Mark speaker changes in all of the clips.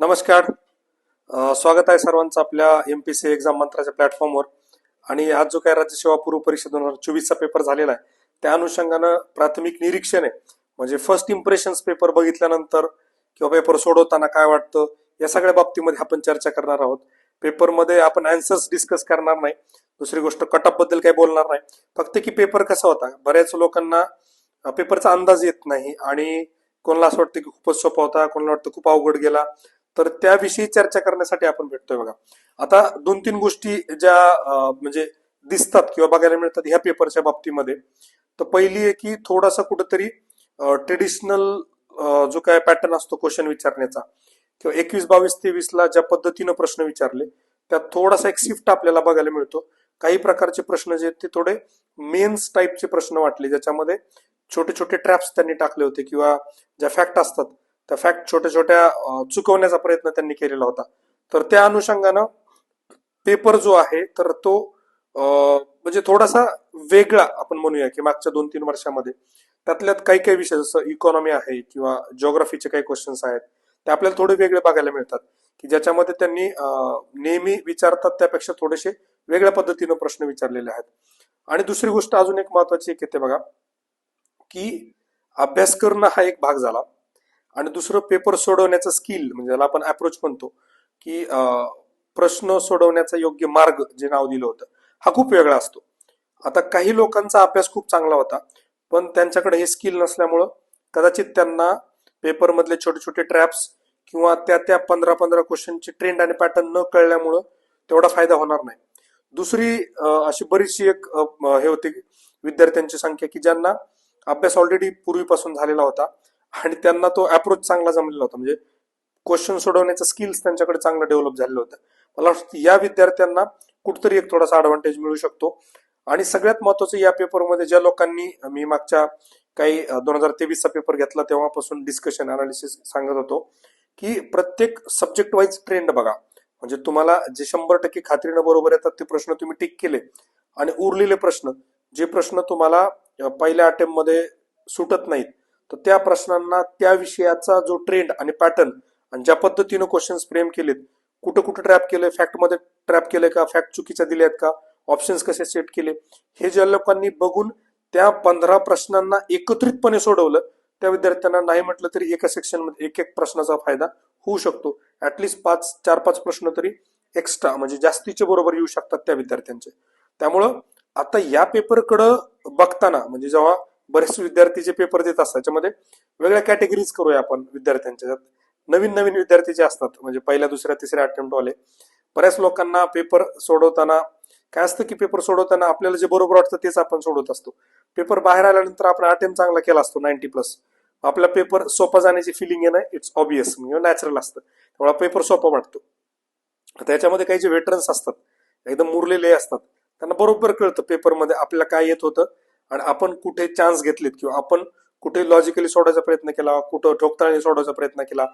Speaker 1: नमस्कार. स्वागत आहे सर्वांचं आपल्या एम पी सी एक्झाम मंत्राच्या प्लॅटफॉर्मवर आणि आज जो काय राज्य सेवा पूर्व परिषद दोन हजार चोवीसचा पेपर झालेला आहे त्या अनुषंगानं प्राथमिक निरीक्षण आहे. म्हणजे फर्स्ट इम्प्रेशन्स पेपर बघितल्यानंतर किंवा पेपर सोडवताना काय वाटतं या सगळ्या बाबतीमध्ये आपण चर्चा करणार आहोत. पेपरमध्ये आपण अँसर्स डिस्कस करणार नाही. दुसरी गोष्ट कटअपबद्दल काही बोलणार नाही. फक्त की पेपर कसा होता? बऱ्याच लोकांना पेपरचा अंदाज येत नाही आणि कोणाला असं वाटतं की खूपच सोपा होता कोणाला वाटतं खूप अवघड गेला. तर त्याविषयी चर्चा करण्यासाठी आपण भेटतोय बघा. आता दोन तीन गोष्टी ज्या म्हणजे दिसतात किंवा बघायला मिळतात ह्या पेपरच्या बाबतीमध्ये. तर पहिली आहे की थोडासा कुठंतरी ट्रेडिशनल जो काय पॅटर्न असतो क्वेश्चन विचारण्याचा किंवा एकवीस बावीस तेवीस ला ज्या पद्धतीनं प्रश्न विचारले त्यात थोडासा एक शिफ्ट आपल्याला बघायला मिळतो. काही प्रकारचे प्रश्न जे आहेत ते थोडे मेन्स टाईपचे प्रश्न वाटले ज्याच्यामध्ये छोटे छोटे ट्रॅप्स त्यांनी टाकले होते किंवा ज्या फॅक्ट असतात त्या फॅक्ट छोट्या छोट्या चुकवण्याचा प्रयत्न त्यांनी केलेला होता. तर त्या अनुषंगानं पेपर जो आहे तर तो म्हणजे थोडासा वेगळा आपण म्हणूया की मागच्या दोन तीन वर्षामध्ये. त्यातल्यात काही काही विषय जसं इकॉनॉमी आहे किंवा जिओग्राफीचे काही क्वेश्चन्स आहेत ते आपल्याला थोडे वेगळे बघायला मिळतात. की ज्याच्यामध्ये त्यांनी नेहमी विचारतात त्यापेक्षा थोडेसे वेगळ्या पद्धतीनं प्रश्न विचारलेले आहेत. आणि दुसरी गोष्ट अजून एक महत्वाची एक येते बघा की अभ्यास करणं हा एक भाग झाला. आणि दुसरं पेपर सोडवण्याचं स्किल म्हणजे ज्याला आपण अप्रोच म्हणतो की प्रश्न सोडवण्याचा योग्य मार्ग जे नाव दिलं होतं हा खूप वेगळा असतो. आता काही लोकांचा अभ्यास खूप चांगला होता पण त्यांच्याकडे हे स्किल नसल्यामुळं कदाचित त्यांना पेपरमधले छोटे छोटे ट्रॅप्स किंवा त्या त्या पंधरा पंधरा क्वेश्चनचे ट्रेंड आणि पॅटर्न न कळल्यामुळं तेवढा फायदा होणार नाही. दुसरी अशी बरीचशी एक हे होती विद्यार्थ्यांची संख्या की ज्यांना अभ्यास ऑलरेडी पूर्वीपासून झालेला होता आणि त्यांना तो अप्रोच चांगला जमलेला होता. म्हणजे क्वेश्चन सोडवण्याचं स्किल्स त्यांच्याकडे चांगलं डेव्हलप झालेलं होतं. मला वाटतं या विद्यार्थ्यांना कुठतरी एक थोडासा ऍडव्हान्टेज मिळू शकतो. आणि सगळ्यात महत्वाचं या पेपरमध्ये ज्या लोकांनी मी मागच्या काही दोन हजार तेवीसचा पेपर घेतला तेव्हापासून डिस्कशन अनालिसिस सांगत होतो की प्रत्येक सब्जेक्ट वाईज ट्रेंड बघा. म्हणजे तुम्हाला जे शंभर टक्के खात्रीनं बरोबर येतात ते प्रश्न तुम्ही टिक केले. आणि उरलेले प्रश्न जे प्रश्न तुम्हाला पहिल्या अटेम्प्टमध्ये सुटत नाहीत तर त्या प्रश्नांना त्या विषयाचा जो ट्रेंड आणि पॅटर्न आणि ज्या पद्धतीनं क्वेश्चन्स फ्रेम केलेत कुठं कुठं ट्रॅप केलंय फॅक्टमध्ये ट्रॅप केलंय का फॅक्ट चुकीच्या दिल्या आहेत का ऑप्शन्स कसे सेट केले हे ज्या लोकांनी बघून त्या पंधरा प्रश्नांना एकत्रितपणे सोडवलं त्या विद्यार्थ्यांना नाही म्हटलं तरी एका सेक्शनमध्ये एक एक प्रश्नाचा फायदा होऊ शकतो. ऍटलिस्ट पाच चार पाच प्रश्न तरी एक्स्ट्रा म्हणजे जास्तीचे बरोबर येऊ शकतात त्या विद्यार्थ्यांचे. त्यामुळं आता या पेपरकडं बघताना म्हणजे जेव्हा बरेच विद्यार्थी जे पेपर देत असतात त्याच्यामध्ये वेगळ्या कॅटेगरीज करूया आपण विद्यार्थ्यांच्या. त्यात नवीन नवीन विद्यार्थी जे असतात म्हणजे पहिल्या दुसऱ्या तिसऱ्या अटेम्प्टवाले बऱ्याच लोकांना पेपर सोडवताना काय असतं की पेपर सोडवताना आपल्याला जे बरोबर वाटतं तेच आपण सोडवत असतो. पेपर बाहेर आल्यानंतर आपण अटेम्प्ट चांगला केला असतो नाईन्टी प्लस आपला पेपर सोपा जाण्याची फिलिंग आहे ना इट्स ऑबियस म्हणजे नॅचरल असतं. त्यामुळे पेपर सोपा वाटतो. त्याच्यामध्ये काही जे वेटरन्स असतात एकदम मुरलेले असतात त्यांना बरोबर कळतं पेपरमध्ये आपल्याला काय येत होतं आणि आपण कुठे चान्स घेतलेत किंवा आपण कुठे लॉजिकली सोडायचा प्रयत्न केला कुठं ठोकताळणी सोडवायचा प्रयत्न केला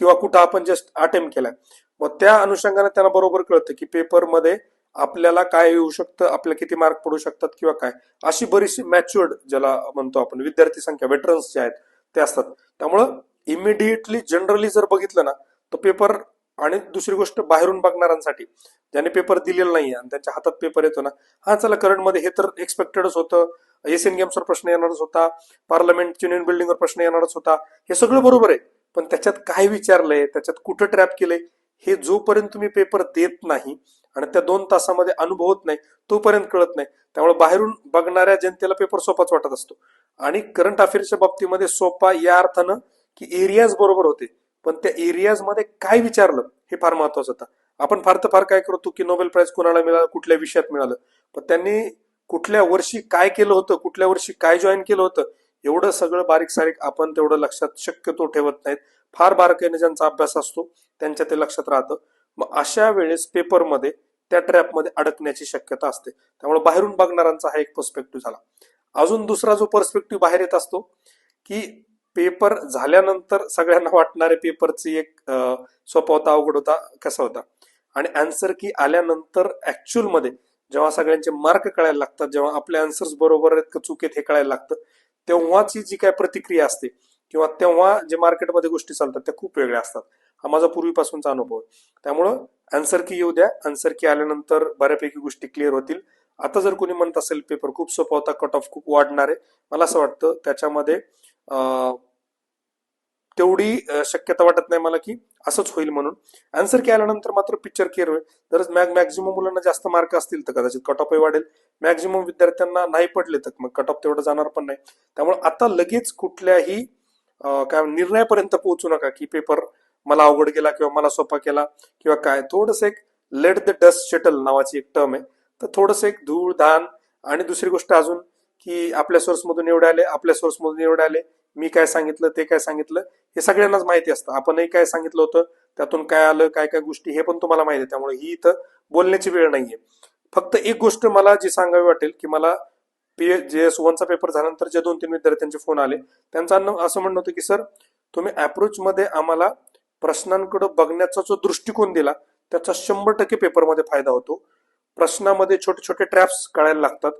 Speaker 1: किंवा कुठं आपण जस्ट अटेम्प्ट केलाय. मग त्या अनुषंगाने त्यांना बरोबर कळतं की पेपरमध्ये आपल्याला काय येऊ शकतं आपल्याला किती मार्क पडू शकतात किंवा काय. अशी बरीचशी मॅच्युअर्ड ज्याला म्हणतो आपण विद्यार्थी संख्या वेटरन्स जे आहेत ते असतात. त्यामुळं इमिडिएटली जनरली जर बघितलं ना तर पेपर आणि दुसरी गोष्ट बाहेरून बघणाऱ्यांसाठी ज्याने पेपर दिलेला नाही आणि त्यांच्या हातात पेपर येतो ना हा चला करंटमध्ये हे तर एक्सपेक्टेडच होतं. एशियन गेम्सवर प्रश्न येणारच होता. पार्लमेंट युनियन बिल्डिंगवर प्रश्न येणारच होता. हे सगळं बरोबर आहे. पण त्याच्यात काय विचारलंय? त्याच्यात कुठं ट्रॅप केलंय? हे जोपर्यंत तुम्ही पेपर देत नाही आणि त्या दोन तासामध्ये अनुभवत नाही तोपर्यंत कळत नाही. त्यामुळे बाहेरून बघणाऱ्या जनतेला पेपर सोपाच वाटत असतो. आणि करंट अफेअर्सच्या बाबतीमध्ये सोपा या अर्थानं की एरियाज बरोबर होते. पण त्या एरियाजमध्ये काय विचारलं हे फार महत्वाचं होतं. आपण फार तर फार काय करतो की नोबेल प्राईज कोणाला मिळालं कुठल्या विषयात मिळालं. पण त्यांनी कुठल्या वर्षी काय केलं होतं कुठल्या वर्षी काय जॉईन केलं होतं एवढं सगळं बारीक सारीक आपण तेवढं लक्षात शक्यतो ठेवत नाहीत. फार बारकाईने ज्यांचा अभ्यास असतो त्यांच्या ते लक्षात राहतं. मग अशा वेळेस पेपरमध्ये त्या ट्रॅपमध्ये अडकण्याची शक्यता असते. त्यामुळे बाहेरून बघणाऱ्यांचा हा एक पर्स्पेक्टिव्ह झाला. अजून दुसरा जो पर्स्पेक्टिव्ह बाहेर येत असतो की पेपर झाल्यानंतर सगळ्यांना वाटणारे पेपरची एक अं, सोपा होता अवघड होता कसा होता? आणि आन्सर की आल्यानंतर ऍक्च्युअलमध्ये जेव्हा सगळ्यांचे मार्क कळायला लागतात जेव्हा आपले आन्सर्स बरोबर आहेत का चूक आहेत हे कळायला लागतं तेव्हाची जी काय प्रतिक्रिया असते किंवा तेव्हा जे मार्केटमध्ये गोष्टी चालतात त्या खूप वेगळ्या असतात. हा माझा पूर्वीपासूनचा अनुभव आहे. त्यामुळं आन्सर की येऊ द्या. आन्सर की आल्यानंतर बऱ्यापैकी गोष्टी क्लिअर होतील. आता जर कोणी म्हणत असेल पेपर खूप सोपा होता कट ऑफ खूप वाढणार आहे. मला असं वाटतं त्याच्यामध्ये तेवढी शक्यता वाटत नाही मला की असंच होईल म्हणून. आन्सर की आल्यानंतर मात्र पिक्चर क्लिअर होईल. तरच मॅग मॅक्झिमम मुलांना जास्त मार्क असतील तर कदाचित कट ऑफही वाढेल. मॅक्झिमम विद्यार्थ्यांना नाही पडले तर मग कट ऑफ तेवढं जाणार पण नाही. त्यामुळे आता लगेच कुठल्याही काय निर्णयापर्यंत पोहोचू नका की पेपर मला अवघड केला किंवा मला सोपा केला किंवा काय. थोडस एक लेट द डस्ट शेटल नावाची एक टर्म आहे. तर थोडस एक धूळ धान आणि दुसरी गोष्ट अजून की आपल्या सोर्स मधून एवढे आले आपल्या सोर्स मधून एवढे आले. मी काय सांगितलं ते काय सांगितलं हे सगळ्यांनाच माहिती असतं. आपणही काय सांगितलं होतं त्यातून काय आलं काय काय गोष्टी हे पण तुम्हाला माहिती आहे. त्यामुळे ही इथं बोलण्याची वेळ नाहीये. फक्त एक गोष्ट मला जी सांगावी वाटेल की मला पी जे एस वनचा पेपर झाल्यानंतर जे दोन तीन विद्यार्थ्यांचे फोन आले त्यांचं असं म्हणणं होतं की सर तुम्ही अप्रोचमध्ये आम्हाला प्रश्नांकडे बघण्याचा जो दृष्टिकोन दिला त्याचा शंभर टक्के पेपरमध्ये फायदा होतो. प्रश्नामध्ये छोटे छोटे ट्रॅप्स कळायला लागतात.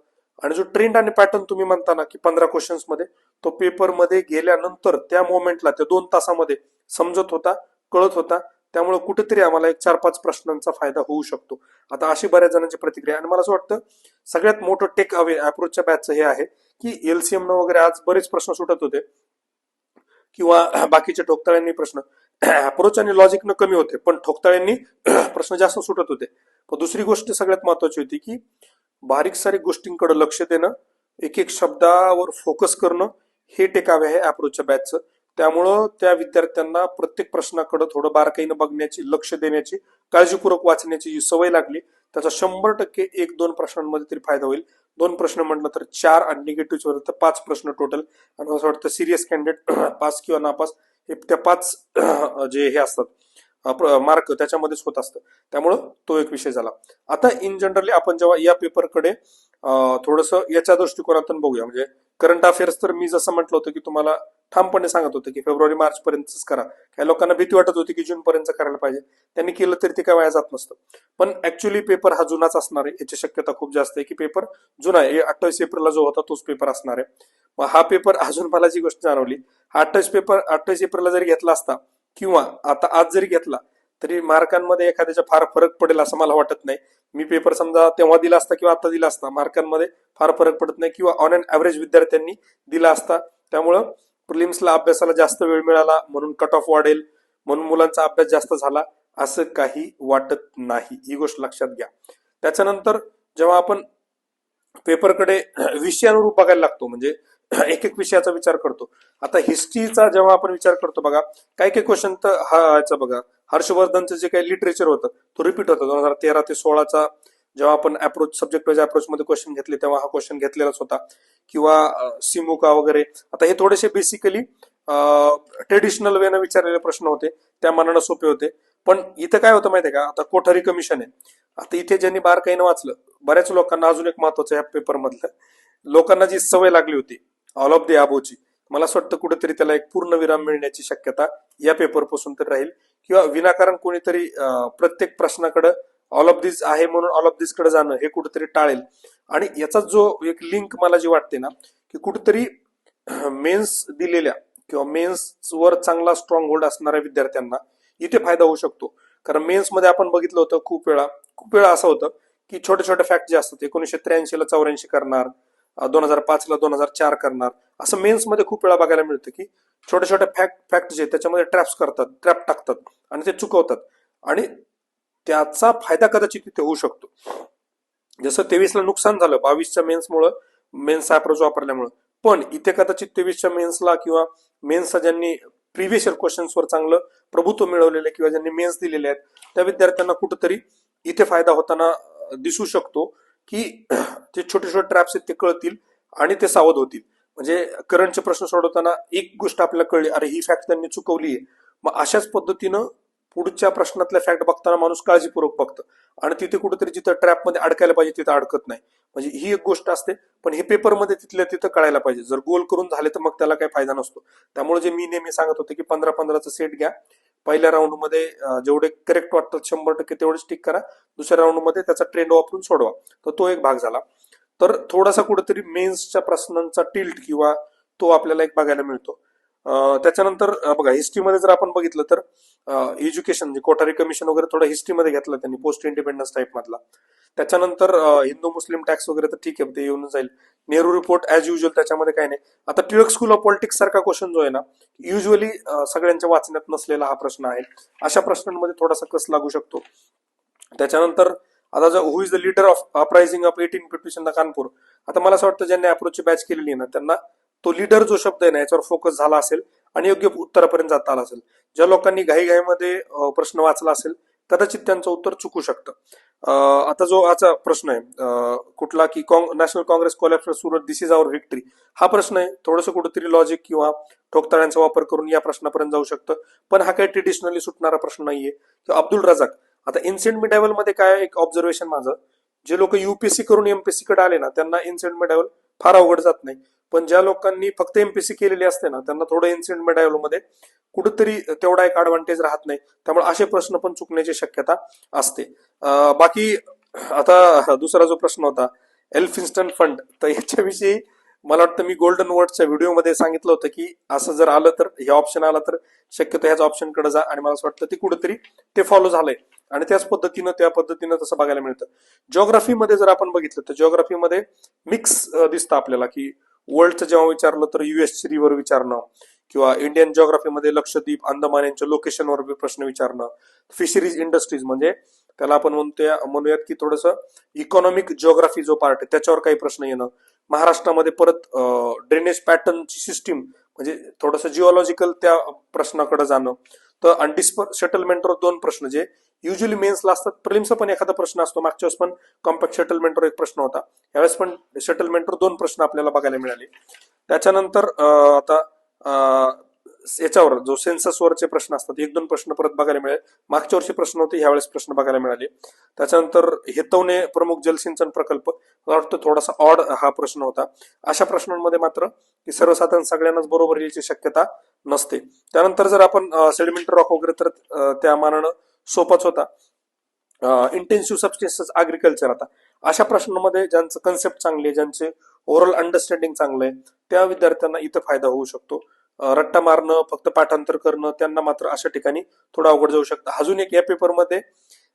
Speaker 1: आणि जो ट्रेंड आणि पॅटर्न तुम्ही म्हणता ना की पंधरा क्वेश्चन्समध्ये तो पेपरमध्ये गेल्यानंतर त्या मोमेंटला त्या दोन तासामध्ये समजत होता कळत होता. त्यामुळे कुठेतरी आम्हाला एक चार पाच प्रश्नांचा फायदा होऊ शकतो. आता अशी बऱ्याच जणांची प्रतिक्रिया आणि मला असं वाटतं सगळ्यात मोठं टेक अवे अप्रोचच्या बॅचचं हे आहे की एलसीएम न वगैरे आज बरेच प्रश्न सुटत होते. किंवा बाकीच्या ठोकताळ्यांनी प्रश्न. अप्रोच आणि लॉजिकनं कमी होते पण ठोकताळ्यांनी प्रश्न जास्त सुटत होते. पण दुसरी गोष्ट सगळ्यात महत्वाची होती की बारीक सारीक गोष्टींकडे लक्ष देणं एक एक शब्दावर फोकस करणं हे टेकावे आहे अप्रोचच्या बॅचचं त्यामुळं त्या विद्यार्थ्यांना प्रत्येक प्रश्नाकडे थोडं बारकाईनं बघण्याची लक्ष देण्याची काळजीपूर्वक वाचण्याची जी सवय लागली त्याचा शंभर टक्के एक दोन प्रश्नांमध्ये तरी फायदा होईल. दोन प्रश्न म्हटलं तर चार आणि निगेटिव्ह तर पाच प्रश्न टोटल आणि असं वाटतं सिरियस कॅन्डिडेट पास किंवा नापास हे त्या पाच जे हे असतात मार्क त्याच्यामध्येच होत असतं. त्यामुळं तो एक विषय झाला. आता इन जनरली आपण जेव्हा या पेपरकडे थोडस याच्या दृष्टिकोनातून बघूया. म्हणजे करंट अफेअर्स तर मी जसं म्हटलं होतं की तुम्हाला ठामपणे सांगत होतं की फेब्रुवारी मार्च पर्यंतच करा. काही लोकांना भीती वाटत होती की जून पर्यंत करायला पाहिजे. त्यांनी केलं तरी ते काय वाया जात नसतं. पण ऍक्च्युली पेपर हा जुनाच असणार आहे. याची शक्यता खूप जास्त आहे की पेपर जुना आहे. अठ्ठावीस एप्रिलला जो होता तोच पेपर असणार आहे. मग हा पेपर अजून मला जी गोष्ट जाणवली हा अठ्ठावीस पेपर अठ्ठावीस एप्रिलला जरी घेतला असता किंवा आता आज जरी घेतला तरी मार्कांमध्ये एखाद्याचा फार फरक पडेल असं मला वाटत नाही. मी पेपर समजा तेव्हा दिला असता किंवा आता दिला असता मार्कांमध्ये फार फरक पडत नाही किंवा ऑन अँड ॲव्हरेज विद्यार्थ्यांनी दिला असता. त्यामुळं प्रिलिम्सला अभ्यासाला जास्त वेळ मिळाला म्हणून कट ऑफ वाढेल म्हणून मुलांचा अभ्यास जास्त झाला असं काही वाटत नाही. ही गोष्ट लक्षात घ्या. त्याच्यानंतर जेव्हा आपण पेपरकडे विषयानुरूप बघायला लागतो म्हणजे एक एक विषयाचा विचार करतो. आता हिस्ट्रीचा जेव्हा आपण विचार करतो बघा काही काही क्वेश्चन तर हा याचा बघा. हर्षवर्धनचं जे काही लिटरेचर होतं तो रिपीट होतं. दोन हजार तेरा ते सोळाचा जेव्हा आपण अप्रोच सब्जेक्ट वाईज अप्रोच मध्ये क्वेश्चन घेतले तेव्हा हा क्वेश्चन घेतलेलाच होता. किंवा सिमुका वगैरे. आता हे थोडेसे बेसिकली ट्रेडिशनल वेनं विचारलेले प्रश्न होते. त्या मनानं सोपे होते. पण इथं काय होतं माहितीये का? आता कोठारी कमिशन आहे. आता इथे ज्यांनी बारकाईनं वाचलं बऱ्याच लोकांना अजून एक महत्वाचं या पेपर मधलं. लोकांना जी सवय लागली होती ऑल ऑफ द अबोची मला असं वाटतं कुठेतरी त्याला एक पूर्ण विराम मिळण्याची शक्यता या पेपरपासून तर राहील. किंवा विनाकारण कोणीतरी प्रत्येक प्रश्नाकडे ऑल ऑफ दिस आहे म्हणून ऑल ऑफ दिसकडे जाणं हे कुठेतरी टाळेल. आणि याचा जो एक लिंक मला जी वाटते ना की कुठेतरी मेन्स दिलेल्या किंवा मेन्स वर चांगला स्ट्रॉंग होल्ड असणाऱ्या विद्यार्थ्यांना इथे फायदा होऊ शकतो. कारण मेन्समध्ये आपण बघितलं होतं खूप वेळा खूप वेळा असं होतं की छोटे छोटे फॅक्ट जे असतात एकोणीशे त्र्याऐंशी ला चौऱ्याऐंशी करणार दोन हजार पाच ला दोन हजार चार करणार. असं मेन्समध्ये खूप वेळा बघायला मिळतं की छोटे छोटे फॅक्ट फॅक्ट जे त्याच्यामध्ये ट्रॅप्स करतात ट्रॅप टाकतात आणि ते चुकवतात. आणि त्याचा फायदा कदाचित तिथे होऊ शकतो. जसं तेवीसला नुकसान झालं बावीसच्या मेन्समुळं मेन्स अप्रोच वापरल्यामुळं. पण इथे कदाचित तेवीसच्या मेन्सला किंवा मेन्सचा ज्यांनी प्रिव्हियस इयर क्वेश्चन्सवर चांगलं प्रभुत्व मिळवलेलं किंवा ज्यांनी मेन्स दिलेले आहेत त्या विद्यार्थ्यांना कुठंतरी इथे फायदा होताना दिसू शकतो. की ते छोटे छोटे ट्रॅप्स आहेत ते कळतील आणि ते सावध होतील. म्हणजे करंटचे प्रश्न सोडवताना एक गोष्ट आपल्याला कळली अरे ही फॅक्ट त्यांनी चुकवली आहे. मग अशाच पद्धतीनं पुढच्या प्रश्नातल्या फॅक्ट बघताना माणूस काळजीपूर्वक बघतं. आणि तिथे कुठेतरी जिथं ट्रॅपमध्ये अडकायला पाहिजे तिथं अडकत नाही. म्हणजे ही एक गोष्ट असते पण हे पेपरमध्ये तिथल्या तिथं कळायला पाहिजे. जर गोल करून झाले तर मग त्याला काही फायदा नसतो. त्यामुळे जे मी नेहमी सांगत होते की पंधरा पंधराचा सेट घ्या. पहिल्या राऊंडमध्ये जेवढे करेक्ट वाटतात शंभर टक्के तेवढे स्टिक करा. दुसऱ्या राऊंडमध्ये त्याचा ट्रेंड वापरून सोडवा. तर तो एक भाग झाला. तर थोडासा कुठेतरी मेन्सच्या प्रश्नांचा टिल्ट किंवा तो आपल्याला एक बघायला मिळतो. त्याच्यानंतर बघा हिस्ट्रीमध्ये जर आपण बघितलं तर एज्युकेशन म्हणजे कोठारी कमिशन वगैरे थोडं हिस्ट्रीमध्ये घेतलं त्यांनी पोस्ट इंडिपेंडन्स टाईप मधला. त्याच्यानंतर हिंदू मुस्लिम टॅक्स वगैरे तर ठीक आहे ते येऊन जाईल. नेहरू रिपोर्ट ऍज युजल त्याच्यामध्ये काही नाही. आता टिळक स्कूल ऑफ पॉलिटिक्स सारखा क्वेश्चन जो आहे ना युजली सगळ्यांच्या वाचण्यात नसलेला हा प्रश्न आहे. अशा प्रश्नांमध्ये थोडासा कस लागू शकतो? त्याच्यानंतर आता जर who is the leader of uprising of eighteen fifty the Kanpur आता मला असं वाटतं ज्यांनी अप्रोचची बॅच केलेली आहे ना त्यांना तो लीडर जो शब्द आहे ना याच्यावर फोकस झाला असेल आणि योग्य उत्तरापर्यंत जाता आला असेल. ज्या लोकांनी घाईघाईमध्ये प्रश्न वाचला असेल कदाचित त्यांचं उत्तर चुकू शकतं. आता जो आजचा प्रश्न आहे कुठला की national Congress collapse Surat this is our victory हा प्रश्न आहे. थोडंसं कुठेतरी लॉजिक किंवा ठोकताळ्यांचा वापर करून या प्रश्नापर्यंत जाऊ शकतं. पण हा काही ट्रेडिशनली सुटणारा प्रश्न नाहीये. अब्दुल रजाक आता इन्सेंट मिडायवलमध्ये काय एक ऑब्झर्वेशन माझं? जे लोक युपीएससी करून एमपीएससी कडे आले ना त्यांना इन्सेंट मिडावल फार अवघड जात नाही. पण ज्या लोकांनी फक्त एमपीएससी केलेली असते ना त्यांना थोडं इन्सेंट मिडायवलमध्ये कुठेतरी तेवढा एक ऍडव्हान्टेज राहत नाही. त्यामुळे असे प्रश्न पण चुकण्याची शक्यता असते. बाकी आता दुसरा जो प्रश्न होता एल्फिन्स्टन फंड तर याच्याविषयी मला वाटतं मी गोल्डन वर्डच्या व्हिडिओमध्ये सांगितलं होतं की असं जर आलं तर हे ऑप्शन आलं तर शक्यतो ह्याच ऑप्शनकडे जा. आणि मला असं वाटतं ते कुठेतरी ते फॉलो झालंय. आणि त्याच पद्धतीनं त्या पद्धतीनं तसं बघायला मिळतं. जिओग्राफीमध्ये जर आपण बघितलं तर जिओग्राफीमध्ये मिक्स दिसतं आपल्याला की वर्ल्डचं जेव्हा विचारलं तर युएस रिव्हर विचारणं किंवा इंडियन जिओग्राफीमध्ये लक्षद्वीप अंदमान यांच्या लोकेशनवर प्रश्न विचारणं फिशरीज इंडस्ट्रीज म्हणजे त्याला आपण म्हणतोय म्हणूयात की थोडस इकॉनॉमिक जिओग्राफी जो पार्ट आहे त्याच्यावर काही प्रश्न येणं. महाराष्ट्रामध्ये परत ड्रेनेज पॅटर्नची सिस्टीम म्हणजे थोडस जिओलॉजिकल त्या प्रश्नाकडे जाणं. तर अनडिस्पर सेटलमेंटवर दोन प्रश्न जे युजली मेन्सला असतात प्रिलिम्सचा पण एखादा प्रश्न असतो मागच्या वेळेस पण कॉम्पॅक्ट सेटलमेंटवर एक प्रश्न होता. यावेळेस पण सेटलमेंटवर दोन प्रश्न आपल्याला बघायला मिळाले. त्याच्यानंतर आता याच्यावर जो सेन्ससवरचे प्रश्न असतात एक दोन प्रश्न परत बघायला मिळेल. मागच्या वर्षी प्रश्न होते ह्यावेळेस प्रश्न बघायला मिळाले. त्याच्यानंतर हेतवणे प्रमुख जलसिंचन प्रकल्प मला वाटतं थोडासा ऑड हा प्रश्न होता. अशा प्रश्नांमध्ये मात्र की सर्वसाधारण सगळ्यांनाच बरोबर यायची शक्यता नसते. त्यानंतर जर आपण सेडिमेंट रॉक वगैरे तर त्या मानानं सोपाच होता. इंटेन्सिव्ह सबस्टेन्सेस अग्रिकल्चर आता. अशा प्रश्नांमध्ये ज्यांचं कन्सेप्ट चांगले ज्यांचे ओव्हरऑल अंडरस्टँडिंग चांगलं आहे त्या विद्यार्थ्यांना इथं फायदा होऊ शकतो. रट्टा मारणं फक्त पाठांतर करणं त्यांना मात्र अशा ठिकाणी थोडं अवघड जाऊ शकतं. अजून एक या पेपरमध्ये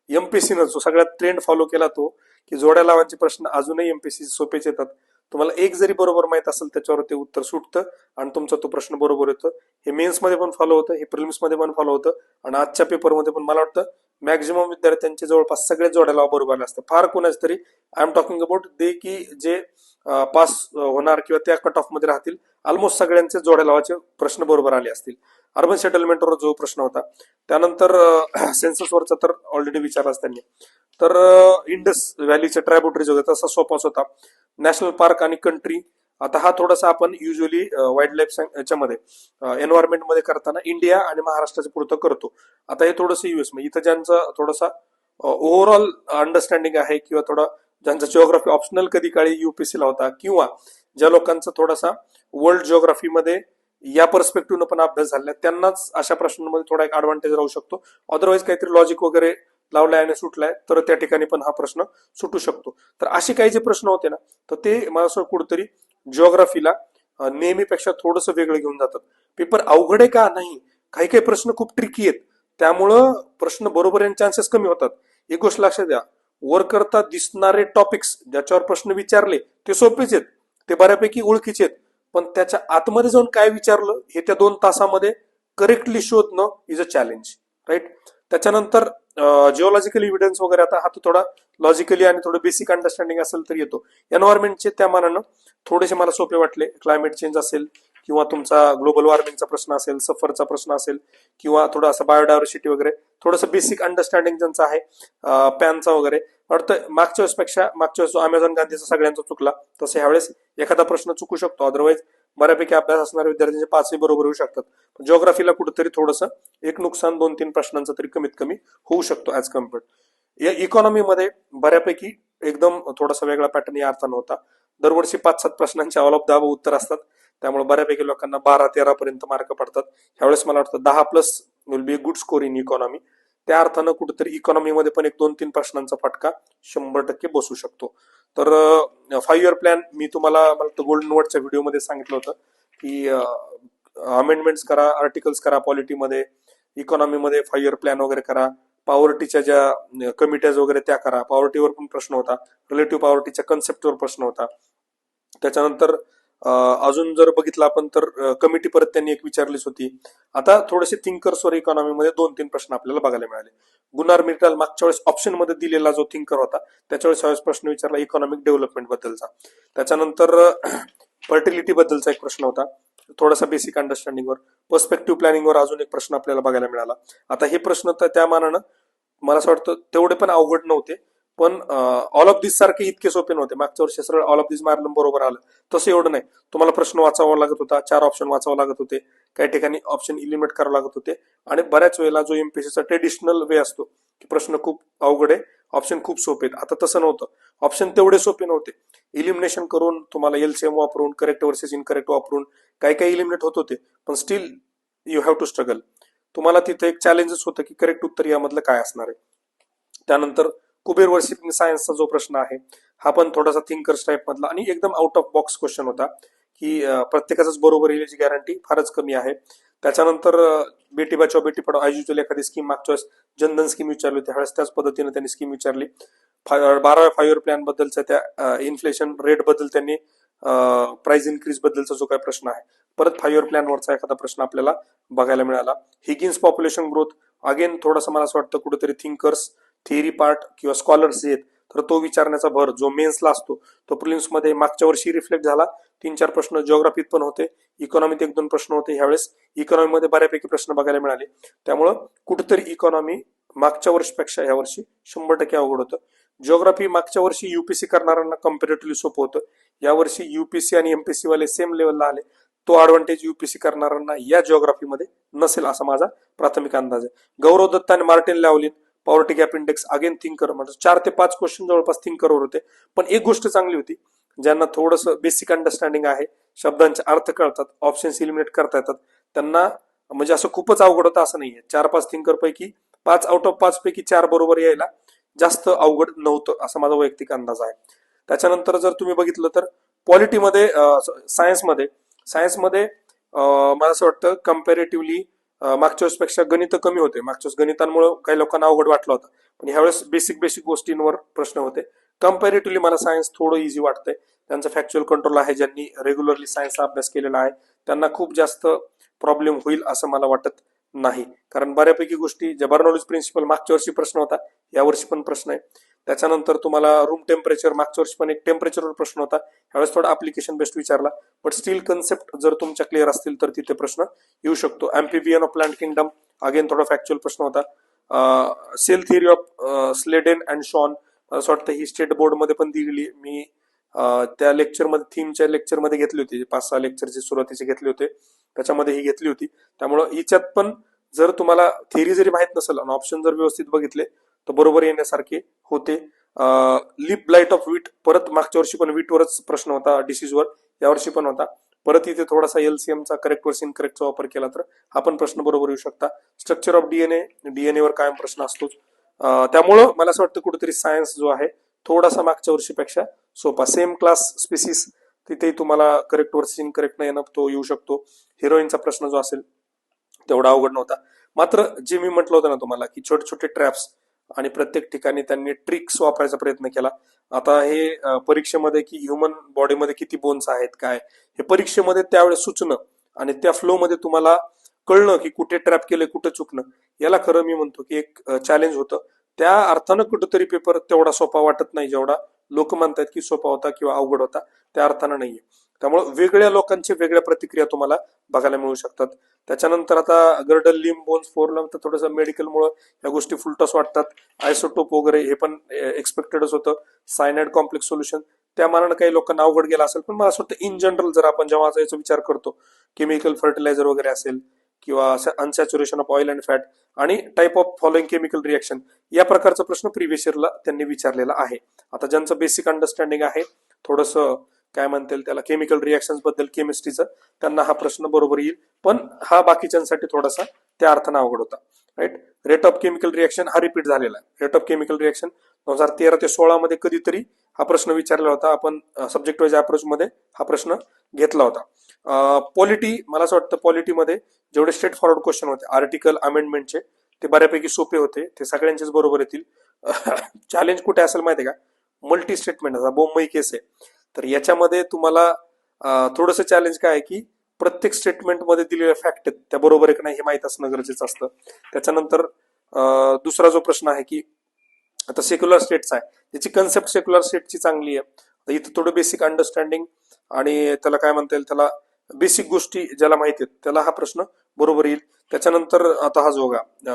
Speaker 1: एमपीसीनं जो सगळ्यात ट्रेंड फॉलो केला तो की जोड्या लावांचे प्रश्न अजूनही एमपीसी सोपेच येतात. तुम्हाला एक जरी बरोबर माहीत असेल त्याच्यावर ते उत्तर सुटतं आणि तुमचा तो प्रश्न बरोबर येतो. हे मेन्समध्ये पण फॉलो होतं हे प्रिलिम्समध्ये पण फॉलो होतं आणि आजच्या पेपरमध्ये पण मला वाटतं मॅक्झिमम विद्यार्थ्यांचे जवळपास सगळे जोड्याला बरोबर आले असतं फार कोणाच तरी I am talking about they की जे पास होणार किंवा त्या कट ऑफमध्ये राहतील ऑलमोस्ट सगळ्यांचे जोड्या लावाचे प्रश्न बरोबर आले असतील. अर्बन सेटलमेंटवर जो प्रश्न होता त्यानंतर सेन्ससवरचा तर ऑलरेडी विचारलाच त्यांनी. तर इंडस व्हॅलीचे ट्रायबोटरीज वगैरे तसा सोपाच होता. नॅशनल पार्क आणि कंट्री. आता हा थोडासा आपण युजली वाईल्ड लाईफ याच्यामध्ये एन्व्हायरमेंटमध्ये करताना इंडिया आणि महाराष्ट्राच्या पुरतं करतो. आता हे थोडंसं युएस म्हणजे इथं ज्यांचा थोडासा ओव्हरऑल अंडरस्टँडिंग आहे किंवा थोडा ज्यांचा जिओग्राफी ऑप्शनल कधी काळी युपीसीला होता किंवा ज्या लोकांचा थोडासा वर्ल्ड जिओग्राफीमध्ये या पर्स्पेक्टिव्हनं पण अभ्यास झाला त्यांनाच अशा प्रश्नांमध्ये थोडा एक ऍडव्हान्टेज राहू शकतो. अदरवाईज काहीतरी लॉजिक वगैरे लावलाय आणि सुटलाय तर त्या ठिकाणी पण हा प्रश्न सुटू शकतो. तर असे काही जे प्रश्न होते ना तर ते मला असं कुठेतरी जिओग्राफीला नेहमीपेक्षा थोडंसं वेगळं घेऊन जातात. पेपर अवघड आहे का? नाही. काही काही प्रश्न खूप ट्रिकी आहेत. त्यामुळं प्रश्न बरोबर येण्याचे चान्सेस कमी होतात. एक गोष्ट लक्षात द्या. वर करता दिसणारे टॉपिक्स ज्याच्यावर प्रश्न विचारले ते सोपेच आहेत. ते बऱ्यापैकी ओळखीचे आहेत. पण त्याच्या आतमध्ये जाऊन काय विचारलं हे त्या दोन तासामध्ये करेक्टली शोधणं इज अ चॅलेंज राईट त्याच्यानंतर जिओलॉजिकल इव्हिडन्स वगैरे आता हा तो थोडा लॉजिकली आणि थोडं बेसिक अंडरस्टँडिंग असेल तर येतो. एन्व्हायरमेंटचे त्या मानानं थोडेसे मला सोपे वाटले. क्लायमेट चेंज असेल किंवा तुमचा ग्लोबल वॉर्मिंगचा प्रश्न असेल सफरचा प्रश्न असेल किंवा थोडासा बायोडायव्हर्सिटी वगैरे थोडंसं बेसिक अंडरस्टँडिंग ज्यांचं आहे पॅनचा वगैरे. वाटतं मागच्या वेळेसपेक्षा मागच्या वेळेस जो अमेझॉन गांधीचा सगळ्यांचा चुकला तसं ह्यावेळेस एखादा प्रश्न चुकू शकतो. अदरवाईज बऱ्यापैकी अभ्यास असणाऱ्या विद्यार्थ्यांचे पाचही बरोबर होऊ शकतात. ज्योग्राफीला कुठेतरी थोडंसं एक नुकसान दोन तीन प्रश्नांचं तरी कमीत कमी होऊ शकतो ऍज कम्पेअर्ड या इकॉनॉमीमध्ये बऱ्यापैकी एकदम थोडासा वेगळा पॅटर्न या अर्थानं होता. दरवर्षी पाच सात प्रश्नांचे अवलंब दहा उत्तर असतात. त्यामुळे बऱ्यापैकी लोकांना बारा तेरा पर्यंत मार्क पडतात. ह्यावेळेस मला वाटतं दहा plus will be good score in economy त्या अर्थानं कुठेतरी इकॉनॉमीमध्ये पण एक दोन तीन प्रश्नांचा फटका शंभर टक्के बसू शकतो. तर फाईव्ह इयर प्लॅन मी तुम्हाला मला गोल्डन वर्डच्या व्हिडिओमध्ये सांगितलं होतं की अमेंडमेंट्स करा आर्टिकल्स करा पॉलिटीमध्ये इकॉनॉमीमध्ये फाईव्ह इयर प्लॅन वगैरे करा पॉवर्टीच्या ज्या कमिट्याज वगैरे त्या करा. पॉवर्टीवर पण प्रश्न होता. रिलेटिव्ह पॉवर्टीच्या कन्सेप्टवर प्रश्न होता. त्याच्यानंतर अजून जर बघितलं आपण तर कमिटी परत त्यांनी एक विचारलीच होती. आता थोडेसे थिंकर्सवर इकॉनॉमीमध्ये दोन तीन प्रश्न आपल्याला बघायला मिळाले. गुनार मिटल मागच्या वेळेस ऑप्शनमध्ये दिलेला जो थिंकर होता त्याच्या वेळेस प्रश्न विचारला इकॉनॉमिक डेव्हलपमेंट बद्दलचा. त्याच्यानंतर फर्टिलिटी बद्दलचा एक प्रश्न होता. थोडासा बेसिक अंडरस्टँडिंगवर पर्स्पेक्टिव्ह प्लॅनिंगवर अजून एक प्रश्न आपल्याला बघायला मिळाला. आता हे प्रश्न तर त्या मानानं मला असं वाटतं तेवढे पण अवघड नव्हते. पण ऑल ऑफ दिस सारखे इतके सोपे नव्हते. मागच्या वर्षी सरळ ऑल ऑफ दिस मारलं बरोबर आलं. तसं एवढं नाही. तुम्हाला प्रश्न वाचावा लागत होता चार ऑप्शन वाचावं लागत होते. काही ठिकाणी ऑप्शन इलिमिनेट करावं लागत होते. आणि बऱ्याच वेळेला जो एमपीसीचा ट्रेडिशनल वे असतो की प्रश्न खूप अवघड आहे ऑप्शन खूप सोपे आहेत. आता तसं नव्हतं. ऑप्शन तेवढे सोपे नव्हते. इलिमिनेशन करून तुम्हाला एलसीएम वापरून करेक्ट वर्सेस इनकरेक्ट वापरून काही काही इलिमिनेट होत होते. पण still you have to struggle तुम्हाला तिथे एक चॅलेंजेस होतं की करेक्ट उत्तर यामधलं काय असणार आहे? त्यानंतर कुबेर वर्शिपिंग सायन्सचा जो प्रश्न आहे हा पण थोडासा थिंकर्स टाईप मधला आणि एकदम आउट ऑफ बॉक्स क्वेश्चन होता की प्रत्येकाच प्रत्येकाचाच बरोबर येईल याची गॅरंटी फारच कमी आहे. त्याच्यानंतर बेटी बचाव बेटी पडाव ॲज युजल एखादी स्कीम मागच्या वेळेस जनधन स्कीम विचारली होती. त्यावेळेस त्याच पद्धतीने त्यांनी स्कीम विचारली. बाराव्या फाईव्ह प्लॅन बद्दलचा त्या इन्फ्लेशन रेटबद्दल त्यांनी प्राइस इन्क्रीज बद्दलचा जो काही प्रश्न आहे परत फाईव्ह प्लॅनवरचा एखादा प्रश्न आपल्याला बघायला मिळाला. हिगिन्स पॉप्युलेशन ग्रोथ अगेन थोडासा मला असं वाटतं कुठेतरी थिंकर्स थिअरी पार्ट किंवा स्कॉलर्स आहेत तर तो विचारण्याचा भर जो मेन्सला असतो तो प्रिलिम्समध्ये मागच्या वर्षी रिफ्लेक्ट झाला. तीन चार प्रश्न जिओग्राफीत पण होते. इकॉनॉमीत एक दोन प्रश्न होते ह्यावेळेस. इकॉनॉमीमध्ये बऱ्यापैकी प्रश्न बघायला मिळाले. त्यामुळं कुठेतरी इकॉनॉमी मागच्या वर्षीपेक्षा ह्या वर्षी शंभर टक्के अवघड होतं. जिओग्राफी मागच्या वर्षी युपीसी करणाऱ्यांना कम्पेरेटिव्हली सोपं होतं. यावर्षी युपीसी आणि एमपीसी वाले सेम लेवलला आले. तो ऍडव्हान्टेज युपीसी करणाऱ्यांना या जिओग्राफीमध्ये नसेल असा माझा प्राथमिक अंदाज आहे. गौरव दत्त आणि Martin Ravallion poverty gap index again thinker म्हणजे चार ते पाच क्वेश्चन जवळपास थिंकरवर होते. पण एक गोष्ट चांगली होती ज्यांना थोडस बेसिक अंडरस्टँडिंग आहे शब्दांचे अर्थ कळतात ऑप्शन्स इलिमिनेट करता येतात. त्यांना म्हणजे असं खूपच अवघड होतं असं नाहीये. चार पाच थिंकर पैकी पाच आउट ऑफ पाच पैकी चार बरोबर यायला जास्त अवघड नव्हतं असा माझा वैयक्तिक अंदाज आहे. त्याच्यानंतर जर तुम्ही बघितलं तर पॉलिटीमध्ये सायन्समध्ये सायन्समध्ये मला असं वाटतं कम्पॅरेटिव्हली मागच्या वेळेसपेक्षा गणित कमी होते. मागच्या वेळेस गणितांमुळे काही लोकांना अवघड वाटलं होतं. पण ह्यावेळेस बेसिक बेसिक गोष्टींवर प्रश्न होते. कम्पॅरेटिव्हली मला सायन्स थोडं इझी वाटतंय. त्यांचं फॅक्च्युअल कंट्रोल आहे. ज्यांनी रेग्युलरली सायन्सचा अभ्यास केलेला आहे त्यांना खूप जास्त प्रॉब्लेम होईल असं मला वाटत नाही. कारण बऱ्यापैकी गोष्टी जबर नॉलेज प्रिन्सिपल मागच्या वर्षी प्रश्न होता. यावर्षी पण प्रश्न आहे. त्याच्यानंतर तुम्हाला रूम टेम्परेचर मागच्या वर्षी पण एक टेम्परेचरवर प्रश्न होता. यावेळेस थोडा अप्लिकेशन बेस्ट विचारला. बट स्टील कन्सेप्ट जर तुमच्या क्लिअर असतील तर तिथे प्रश्न येऊ शकतो. Amphibian of plant kingdom again थोडा फॅक्च्युअल प्रश्न होता. Cell theory of Schleiden and Schwann असं वाटतं ही स्टेट बोर्डमध्ये पण दिलेली आहे. मी त्या लेक्चरमध्ये थीमच्या लेक्चरमध्ये घेतली होती. पाच सहा लेक्चरचे सुरुवातीचे घेतले होते. त्याच्यामध्ये ही घेतली होती. त्यामुळं हिच्यात पण जर तुम्हाला थिअरी जरी माहीत नसेल आणि ऑप्शन जर व्यवस्थित बघितले तर बरोबर येण्यासारखे होते. लिप ब्लाइट ऑफ वीट परत मागच्या वर्षी पण वीटवरच प्रश्न होता डिसीजवर यावर्षी पण होता. परत इथे थोडासा एलसीएमचा करेक्ट वर्स इनकरेक्टचा वापर केला तर हा पण प्रश्न बरोबर येऊ शकता. स्ट्रक्चर ऑफ डीएनए डीएनए वर कायम प्रश्न असतोच. त्यामुळं मला असं वाटतं कुठेतरी सायन्स जो आहे थोडासा मागच्या वर्षीपेक्षा सोपा. सेम क्लास स्पेसिस तिथेही तुम्हाला करेक्ट वर्स इनकरेक्ट नाही येणं तो येऊ शकतो. हिरोईनचा प्रश्न जो असेल तेवढा अवघड नव्हता. मात्र जे मी म्हटलं होतं ना तुम्हाला की छोटे छोटे ट्रॅप्स आणि प्रत्येक ठिकाणी त्यांनी ट्रिक्स वापरायचा प्रयत्न केला. आता हे परीक्षेमध्ये की ह्युमन बॉडीमध्ये किती बोन्स आहेत काय? हे परीक्षेमध्ये त्यावेळेस सुचणं आणि त्या फ्लोमध्ये तुम्हाला कळणं की कुठे ट्रॅप केलंय कुठे चुकणं याला खरं मी म्हणतो की एक चॅलेंज होतं. त्या अर्थानं कुठेतरी पेपर तेवढा सोपा वाटत नाही जेवढा लोक मानतात की सोपा होता किंवा अवघड होता. त्या अर्थानं नाहीये. त्यामुळे वेगळ्या लोकांच्या वेगळ्या प्रतिक्रिया तुम्हाला बघायला मिळू शकतात. त्याच्यानंतर आता गर्डल लिंब बोन्स फोरलम तर थोडंसं मेडिकलमुळं या गोष्टी फुलटॉस वाटतात. आयसोटोप वगैरे हे पण एक्सपेक्टेडच होतं. सायनाइड कॉम्प्लेक्स सोल्युशन त्या मानानं काही लोकांना अवघड गेला असेल पण मला असं वाटतं इन जनरल जर आपण जेव्हा याचा विचार करतो केमिकल फर्टिलायझर वगैरे असेल किंवा unsaturation of oil and fat आणि type of following chemical reaction या प्रकारचा प्रश्न प्रिव्हियस इयरला त्यांनी विचारलेला आहे. आता ज्यांचं बेसिक अंडरस्टँडिंग आहे थोडंसं काय म्हणता येईल त्याला केमिकल रिॲक्शनबद्दल केमिस्ट्रीचं त्यांना हा प्रश्न बरोबर येईल. पण हा बाकीच्यांसाठी थोडासा त्या अर्थानं अवघड होता. Right rate of chemical reaction हा रिपीट झालेला आहे. रेट ऑफ केमिकल रिॲक्शन दोन हजार तेरा ते सोळा मध्ये कधीतरी हा प्रश्न विचारला होता. आपण सब्जेक्ट वाईज अप्रोच मध्ये हा प्रश्न घेतला होता. पॉलिटी मला असं वाटतं पॉलिटीमध्ये जेवढे स्ट्रेट फॉरवर्ड क्वेश्चन होते आर्टिकल अमेंडमेंटचे ते बऱ्यापैकी सोपे होते. ते सगळ्यांचेच बरोबर येतील. चॅलेंज कुठे असेल माहिती आहे का? मल्टी स्टेटमेंट बोंबई केस आहे. तर याच्यामध्ये तुम्हाला थोडंसं चॅलेंज काय आहे की प्रत्येक स्टेटमेंटमध्ये दिलेले फॅक्ट आहेत. त्या बरोबर एक नाही हे माहीत असणं गरजेचं असतं. त्याच्यानंतर दुसरा जो प्रश्न आहे की आता सेक्युलर स्टेटचा आहे. त्याची कन्सेप्ट सेक्युलर स्टेटची चांगली आहे. इथं थोडं बेसिक अंडरस्टँडिंग आणि त्याला काय म्हणता येईल त्याला बेसिक गोष्टी ज्याला माहिती आहेत त्याला हा प्रश्न बरोबर येईल. त्याच्यानंतर आता हा जो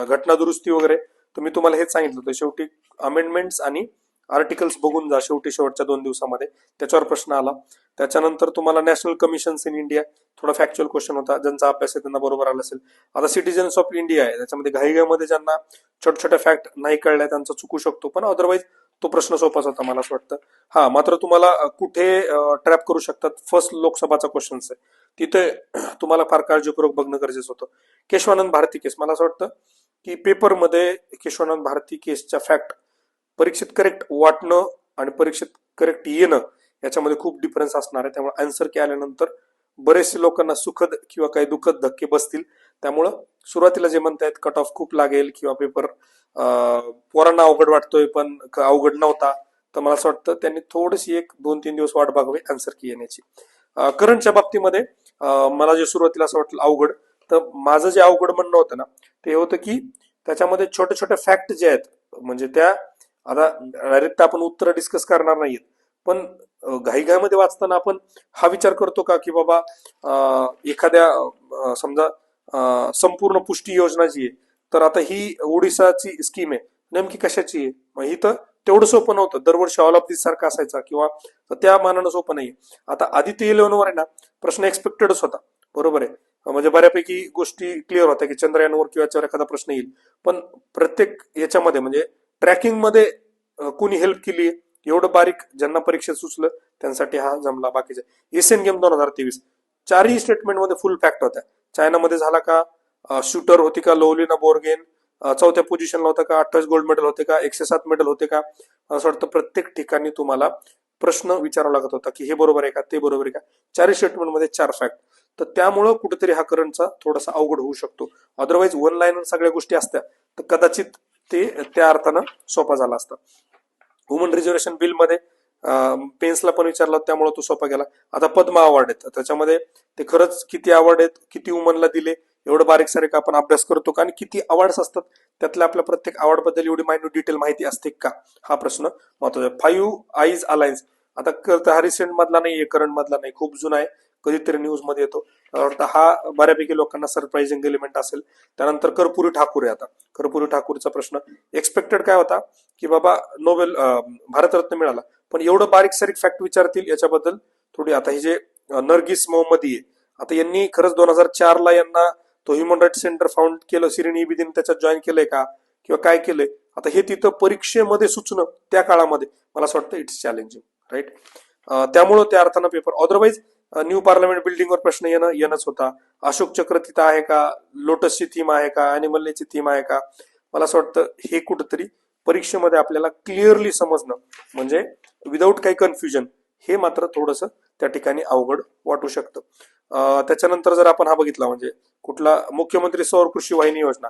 Speaker 1: घटना दुरुस्ती वगैरे तर मी तुम्हाला हेच सांगितलं होतं. शेवटी अमेंडमेंट्स आणि आर्टिकल्स बघून जा शेवटी शेवटच्या दोन दिवसामध्ये. त्याच्यावर प्रश्न आला. त्याच्यानंतर तुम्हाला नॅशनल कमिशन्स इन इंडिया थोडा फॅक्च्युअल क्वेश्चन होता. ज्यांचा अभ्यास आहे त्यांना बरोबर आला असेल. आता सिटीजन्स ऑफ इंडिया आहे. त्याच्यामध्ये घाईघाईमध्ये ज्यांना छोट्या छोट्या फॅक्ट नाही कळल्या त्यांचा चुकू शकतो. पण अदरवाईज तो प्रश्न सोपाच होता मला असं वाटतं. हा मात्र तुम्हाला कुठे ट्रॅप करू शकतात? फर्स्ट लोकसभाचा क्वेश्चन आहे. तिथे तुम्हाला फार काळजीपूर्वक बघणं गरजेचं होतं. केशवानंद भारती केस मला असं वाटतं की पेपरमध्ये केशवानंद भारती केसच्या फॅक्ट परीक्षेत करेक्ट वाटणं आणि परीक्षेत करेक्ट येणं याच्यामध्ये खूप डिफरन्स असणार आहे. त्यामुळे आन्सर की आल्यानंतर बरेचसे लोकांना सुखद किंवा काही दुःखद धक्के बसतील. त्यामुळं सुरुवातीला जे म्हणतायत कट ऑफ खूप लागेल किंवा पेपर पोरांना अवघड वाटतोय पण अवघड नव्हता. तर मला असं वाटतं त्यांनी थोडीशी एक दोन तीन दिवस वाट बघावी आन्सर की येण्याची. करंटच्या बाबतीमध्ये मला जे सुरुवातीला असं वाटलं अवघड तर माझं जे अवघड म्हणणं होतं ना ते होतं की त्याच्यामध्ये छोटे छोटे फॅक्ट जे आहेत म्हणजे त्या आता डायरेक्ट आपण उत्तर डिस्कस करणार नाहीत पण घाईघाईमध्ये वाचताना आपण हा विचार करतो का की बाबा एखाद्या समजा संपूर्ण पुष्टी योजना जी आहे तर आता ही ओडिसाची स्कीम आहे. नेमकी कशाची आहे? मग ही तर तेवढं सोपं नव्हतं. दरवर्षी ऑल ऑफ दिस सारखा असायचा किंवा त्या मानानं सोपं नाही आता आदित्य इलेव्हन वर आहे ना प्रश्न एक्सपेक्टेडच होता. बरोबर आहे? म्हणजे बऱ्यापैकी गोष्टी क्लिअर होत्या की चंद्रयानवर किंवा याच्यावर एखादा प्रश्न येईल. पण प्रत्येक याच्यामध्ये म्हणजे ट्रॅकिंगमध्ये कुणी कोणी हेल्प केली एवढं बारीक ज्यांना परीक्षेत सुचलं त्यांसाठी हा जमला बाकीचे. एशियन गेम दोन हजार तेवीस. चारही स्टेटमेंटमध्ये फुल फॅक्ट होत्या. चायनामध्ये झाला का शूटर होती का लोवलिना बोरगेन चौथ्या पोझिशनला होता का अठ्ठावीस गोल्ड मेडल होते का एकशे सात मेडल होते का असं वाटतं प्रत्येक ठिकाणी तुम्हाला प्रश्न विचारावा लागत होता की हे बरोबर आहे का ते बरोबर आहे का. चारही स्टेटमेंटमध्ये चार फॅक्ट तर त्यामुळं कुठेतरी हा करंटचा थोडासा अवघड होऊ शकतो. अदरवाईज वन लाईन सगळ्या गोष्टी असत्या. तर कदाचित ते त्या अर्थानं सोपा झाला असता. वुमन रिझर्वेशन बिलमध्ये पेन्सला पण विचारला त्यामुळे तो सोपा गेला. आता पद्मा अवॉर्ड आहेत. त्याच्यामध्ये ते खरंच किती अवॉर्ड आहेत किती वुमनला दिले एवढं बारीक सारीक आपण अभ्यास करतो का आणि किती अवॉर्ड्स असतात? त्यातल्या आपल्या प्रत्येक अवॉर्डबद्दल एवढी माहिती डिटेल माहिती असते का? हा प्रश्न महत्त्वाचा फाईव्ह आईज अलायन्स आता क- हा रिसेंट मधला नाही करंट मधला नाही. खूप जुना आहे. कधीतरी न्यूजमध्ये येतो. मला वाटतं हा बऱ्यापैकी लोकांना सरप्राइझिंग एलिमेंट असेल. त्यानंतर कर्पुरी ठाकूर आहे आता. कर्पुरी ठाकूरचा प्रश्न एक्सपेक्टेड काय होता? की बाबा नोबेल भारतरत्न मिळाला. पण एवढं बारीक सारीक फॅक्ट विचारतील याच्याबद्दल थोडी आता हे जे नर्गिस मोहम्मदी आहे आता यांनी खरंच दोन हजार चार ला यांना तो ह्युमन राईट सेंटर फाउंड केलं सिरिनी बिदीन त्याच्यात जॉईन केलंय का? किंवा काय केलंय? आता हे तिथं परीक्षेमध्ये सुचणं त्या काळामध्ये. मला असं वाटतं इट्स चॅलेंजिंग राईट त्यामुळं त्या अर्थानं पेपर अदरवाईज न्यू पार्लमेंट बिल्डिंगवर प्रश्न येणं येणंच होता. अशोक चक्र तिथं आहे का? लोटसची थीम आहे का? अॅनिमलची थीम आहे का? मला असं वाटतं हे कुठंतरी परीक्षेमध्ये आपल्याला क्लिअरली समजणं. म्हणजे विदाऊट काही कन्फ्युजन हे मात्र थोडस त्या ठिकाणी अवघड वाटू शकतं. त्याच्यानंतर जर आपण हा बघितला म्हणजे कुठला मुख्यमंत्री सौर कृषी वाहिनी योजना.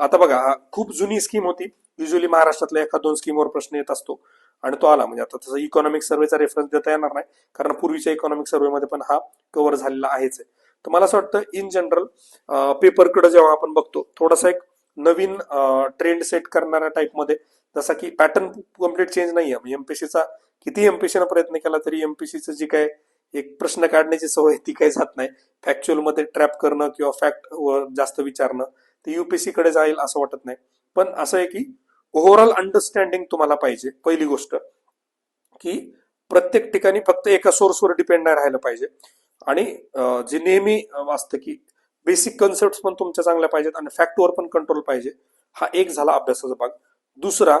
Speaker 1: आता बघा हा खूप जुनी स्कीम होती. युजली महाराष्ट्रातल्या एका दोन स्कीमवर प्रश्न येत असतो. आणि तो आला. म्हणजे आता तसं इकॉनॉमिक सर्वेचा रेफरन्स देता येणार नाही कारण पूर्वीच्या इकॉनॉमिक सर्वेमध्ये पण हा कव्हर झालेला आहेच आहे. तर मला असं वाटतं इन जनरल पेपरकडे जेव्हा आपण बघतो थोडासा एक नवीन ट्रेंड सेट करणाऱ्या टाईपमध्ये जसा की पॅटर्न कंप्लीट चेंज नाही आहे एमपीसीचा किती एमपीसीनं प्रयत्न केला तरी एमपीसीचं जी काय एक प्रश्न काढण्याची सवय ती काही जात नाही. फॅक्च्युअलमध्ये ट्रॅप करणं किंवा फॅक्ट वर जास्त विचारणं ते युपीसी कडे जाईल असं वाटत नाही. पण असं आहे की ओव्हरऑल अंडरस्टँडिंग तुम्हाला पाहिजे पहिली गोष्ट. की प्रत्येक ठिकाणी फक्त एका सोर्सवर डिपेंड नाही राहिलं पाहिजे. आणि जे नेहमी अं, असतं की बेसिक कन्सेप्ट पण तुमच्या चांगल्या पाहिजेत आणि फॅक्टवर पण कंट्रोल पाहिजे हा एक झाला अभ्यासाचा भाग. दुसरा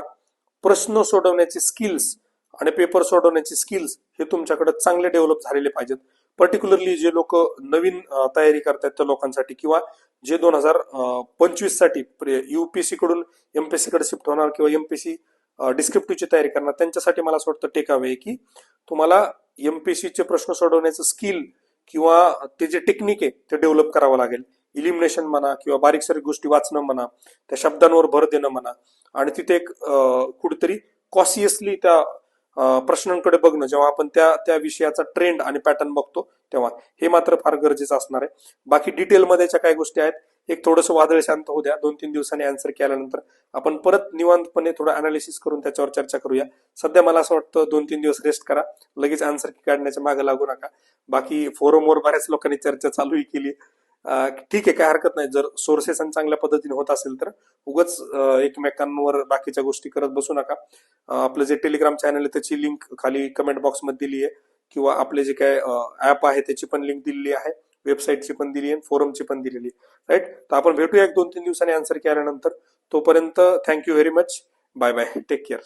Speaker 1: प्रश्न सोडवण्याचे स्किल्स आणि पेपर सोडवण्याचे स्किल्स हे तुमच्याकडे चांगले डेव्हलप झालेले पाहिजेत. पर्टिक्युलरली जे लोक नवीन तयारी करतात त्या लोकांसाठी किंवा जे दोन हजार पंचवीससाठी युपीएससी कडून एमपीएससी कडे शिफ्ट होणार किंवा एमपीएससी डिस्क्रिप्टिव्हची तयारी करणार त्यांच्यासाठी मला असं वाटतं टेक आहे की तुम्हाला एमपीएससी चे प्रश्न सोडवण्याचं स्किल किंवा ते जे टेक्निक आहे ते डेव्हलप करावं लागेल. इलिमिनेशन म्हणा किंवा बारीक सारीक गोष्टी वाचणं म्हणा त्या शब्दांवर भर देणं म्हणा. आणि तिथे एक कुठेतरी कॉसियसली त्या प्रश्नांकडे बघणं जेव्हा आपण त्या त्या विषयाचा ट्रेंड आणि पॅटर्न बघतो तेव्हा. हे मात्र फार गरजेचं असणार आहे. बाकी डिटेलमध्ये ज्या काही गोष्टी आहेत एक थोडंसं वादळ शांत होऊ द्या. दोन तीन दिवसांनी आन्सर केल्यानंतर आपण परत निवांतपणे थोडं अनालिसिस करून त्याच्यावर चर्चा करूया. सध्या मला असं वाटतं दोन तीन दिवस रेस्ट करा. लगेच आन्सर काढण्याच्या मागे लागू नका. बाकी फोरमवर बऱ्याच लोकांनी चर्चा चालूही केली. ठीक आहे काय हरकत नाही. जर सोर्सेस आणि चांगल्या पद्धतीने होत असेल तर. उगच एकमेकांवर बाकीच्या गोष्टी करत बसू नका. आपलं जे टेलिग्राम चॅनल आहे त्याची लिंक खाली कमेंट बॉक्समध्ये दिली आहे. किंवा आपले जे काय ऍप आहे त्याची पण लिंक दिलेली आहे. वेबसाईटची पण दिली आहे फोरमची पण दिलेली आहे. राईट तर आपण भेटूया एक दोन तीन दिवसांनी आन्सर केल्यानंतर. तोपर्यंत thank you very much bye bye take care